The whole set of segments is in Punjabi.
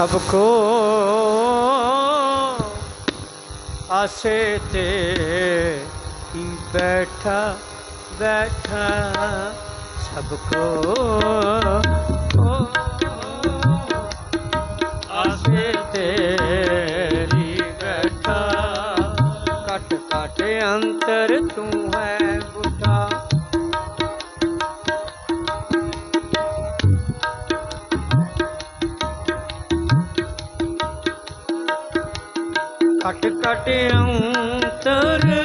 ਸਭ ਕੋ ਆਸੇ ਤੇ ਹੀ ਬੈਠਾ ਬੈਠਾ ਸਭ ਕੋ। ਆਸੇ ਤੇਰੀ ਬੈਠਾ ਕਟ ਕਟ ਅੰਤਰ ਕੱਟ ਕਟ ਅੰਤਰ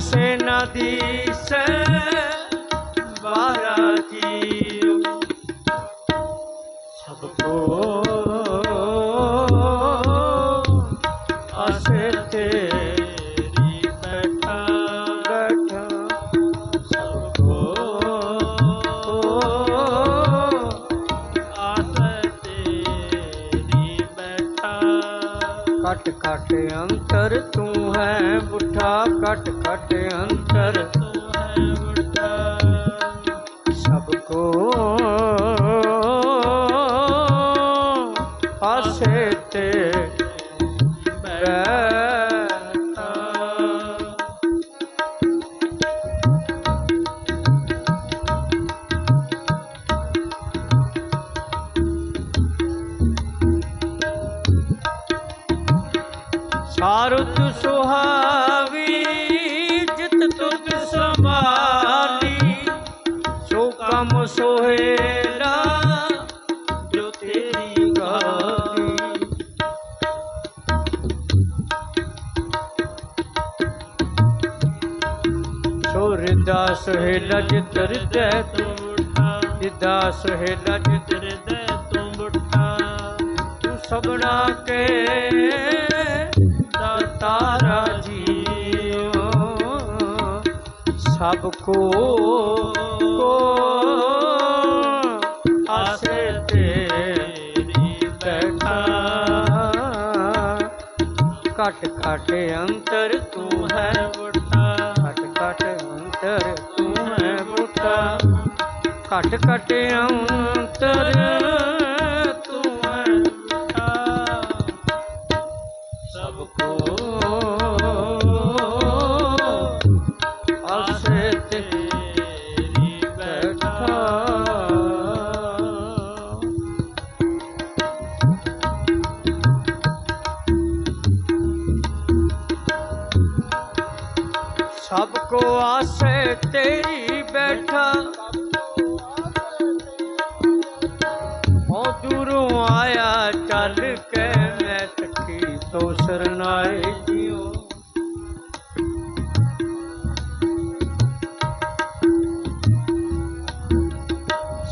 ਕਿਸੇ ਨਾ ਦੀਸੈ ਬਾਰਾ ਜੀਉ ਸਭ ਕੋ ਕਟ ਕਟ ਅੰਤਰ ਤੂੰ ਹੈ, ਬੁੱਢਾ ਕਟ ਕਟ ਅੰਤਰ ਤੂੰ ਹੈ ਬੁੱਢਾ ਸਭ ਕੋ ਆਸੇ ਤੇ ਬੈਠਾ ਸੋ ਸੋਹੇਲਾ, ਜੋ ਤੇਰੀ ਗਾਲੀ ਸੋ ਰਿਦਾ ਸੋਹੇਲਾ ਜਿਤ ਹਿਰਦੈ ਤੂੰ ਬੁੱਢਾ ਰਿਦਾ ਸੋਹੇਲਾ ਜਿਤ ਹਿਰਦੈ ਤੂੰ ਬੁੱਢਾ ਤੂੰ ਸਭਨਾ ਕੇ ਸਭ ਕੋ ਆਸੇ ਤੇਰੀ ਬੈਠਾ। ਕਟ ਕਟ ਅੰਤਰ ਤੂੰ ਹੈ ਬੁੱਢਾ ਕਟ ਕਟ ਅੰਤਰ ਤੂੰ ਹੈ ਬੁੱਢਾ ਕਟ ਕਟ ਅੰਤਰ ਸਭ ਕੋ ਆਸੇ ਤੇਰੀ ਬੈਠਾ। ਉਹ ਦੂਰੋਂ ਆਇਆ ਚੱਲ ਕੇ ਮੈਂ ਤੱਕੀ ਤੋਂ ਸਰਨਾਏ ਜਿਉ।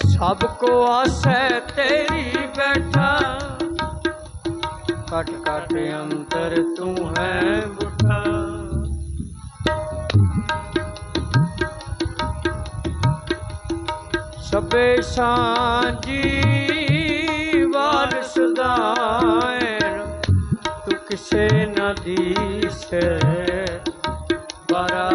ਸਭ ਕੋ ਆਸੈ ਤੇਰੀ ਬੈਠਾ। ਕਟ ਕਟ ਅੰਤਰ ਤੂੰ ਹੈ ਬੁੱਢਾ ਸਭੇ ਸਾਂਝੀ ਵਾਰਸ ਦਾਇਨ ਤੂੰ ਕਿਸੇ ਨਾ ਦੀਸੈ ਬਾਰਾ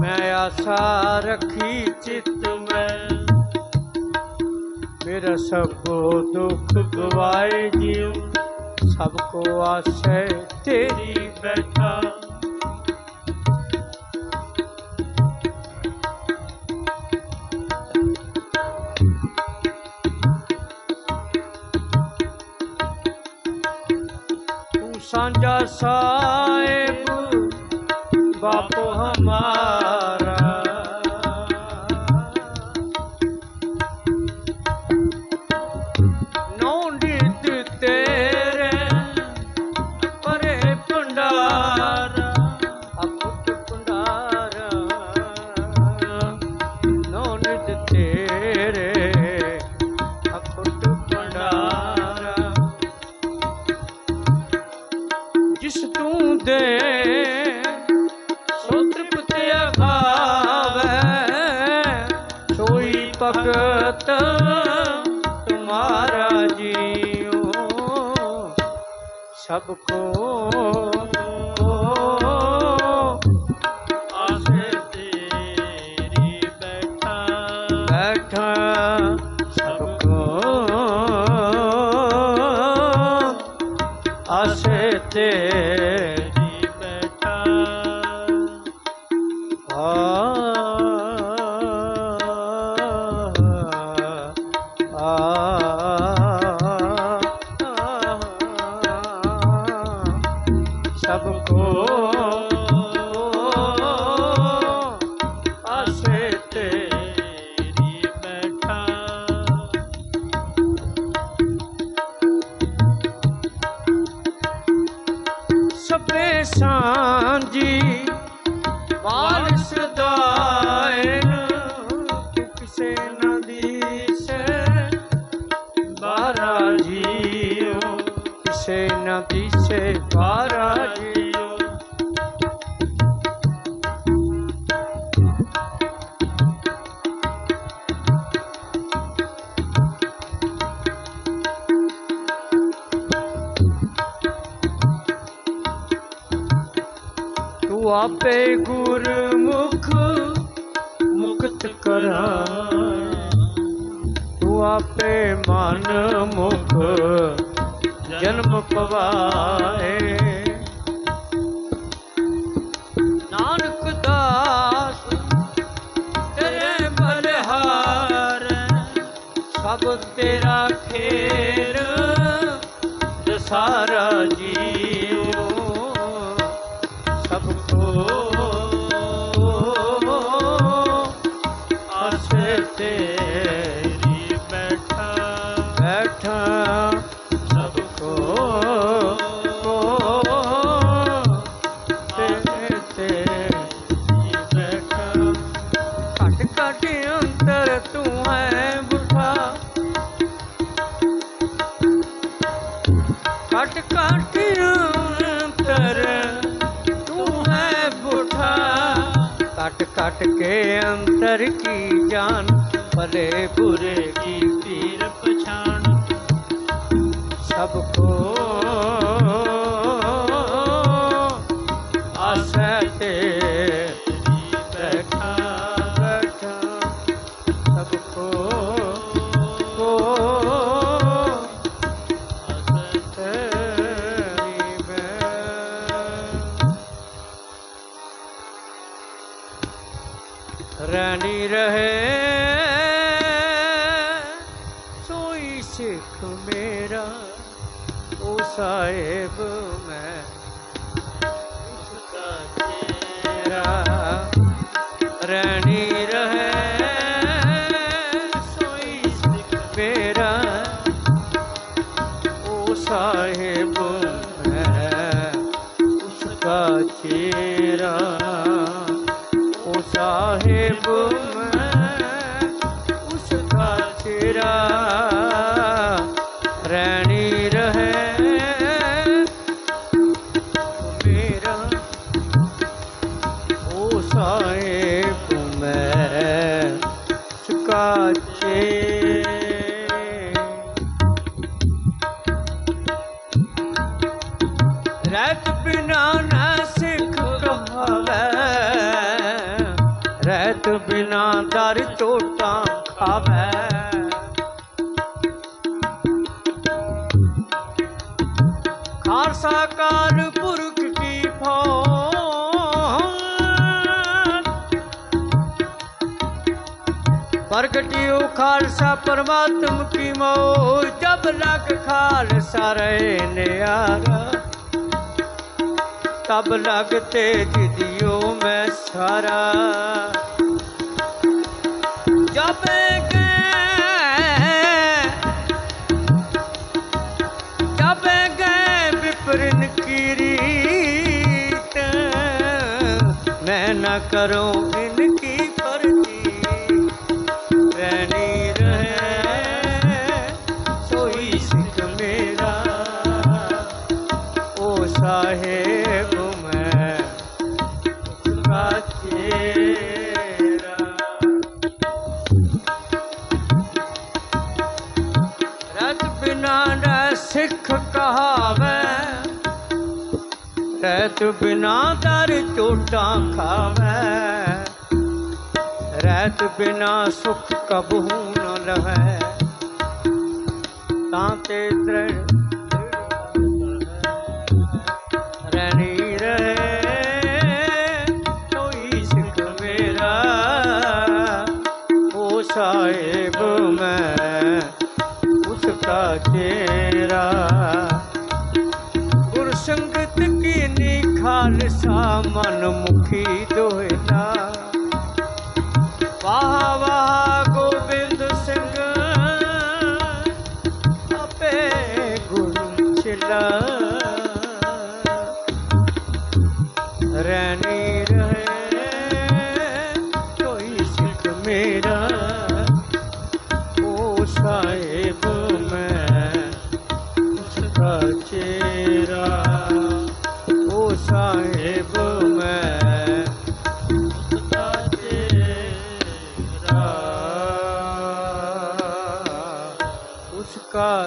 ਮੈਂ ਆਸਾ ਰੱਖੀ ਚਿਤ ਮੈਂ ਮੇਰਾ ਸਭ ਦੁੱਖ ਗਵਾਏ ਜਿਉ, ਸਭ ਕੋ ਆਸੈ ਤੇਰੀ ਬੈਠਾ। ਤੂੰ ਸਾਂਝਾ ਸਾਹਿਬ, ਬਾਪੂ ਹਮਾਰਾ। ਸਭ ਕੋ ਆਸੇ ਤੇਰੀ ਬੈਠਾ। ਬੈਠਾ। ਸਭ ਕੋ ਆਸੇ ਤੇ ਤੇਰੀ ਬੈਠਾ। ਸਭ ਸਭੇ ਆਪੇ ਗੁਰਮੁਖ ਮੁਕਤ ਕਰਾਏ ਤੂੰ ਆਪੇ ਮਨ ਮੁਖ ਜਨਮ ਪਵਾਏ। ਨਾਨਕ ਦਾਸ ਤੇਰੇ ਬਲਿਹਾਰ, ਸਭ ਤੇਰਾ ਖੇਰ, ਦਸਾਰਾ ਜੀ। ਕੇ ਅੰਤਰ ਕੀ ਜਾਨ ਭਲੇ ਬੁਰੇ ਕੀ ਪੀਰ ਪਛਾਣ ਸਭ ਕੋ ਸਾਹਿਬ ਮੈਂ ਉਸਕਾ ਚੇਰਾ ਬਿਨਾ ਨਾ ਸਿੱਖ ਕਹਾਵੇ ਰਹਿਤ ਬਿਨਾ ਦਰ ਚੋਟਾਂ ਖਾਵੇ ਖਾਲਸਾ ਕਾਲ ਪੁਰਖ ਪ੍ਰਗਟਿਓ ਖਾਲਸਾ ਪਰਮਾਤਮ ਕੀ ਮੋ ਜਬ ਲਗ ਖਾਲਸਾ ਰਹੇ ਨਿਆਰਾ ਤਬ ਲਗ ਤੇਜ ਦਿਓ ਮੈਂ ਸਾਰਾ ਜਬ ਗਏ ਜਬ ਗਏ ਵਿਪਰਨ ਕੀ ਰੀਤ ਮੈਂ ਨਾ ਕਰੂੰ ਕਾਹੇ ਰਤ ਬਿਨਾ ਦਾ ਸਿੱਖ ਕਹਾਵੇ, ਰਤ ਬਿਨਾ ਦਰ ਚੋਟਾਂ ਖਾਵੇ। ਰਤ ਬਿਨਾ ਸੁਖ ਕਬਹੂ ਨ ਲਵੇ, ਤਾਂ ਤੇ ਤ੍ਰਿਣ ਉਸ ਦਾ ਗੁਰ ਸੰਗਤ ਕੀਨੀ ਖਾਲਸਾ ਮਨ ਮੁਖੀ ਦੋਇਲਾ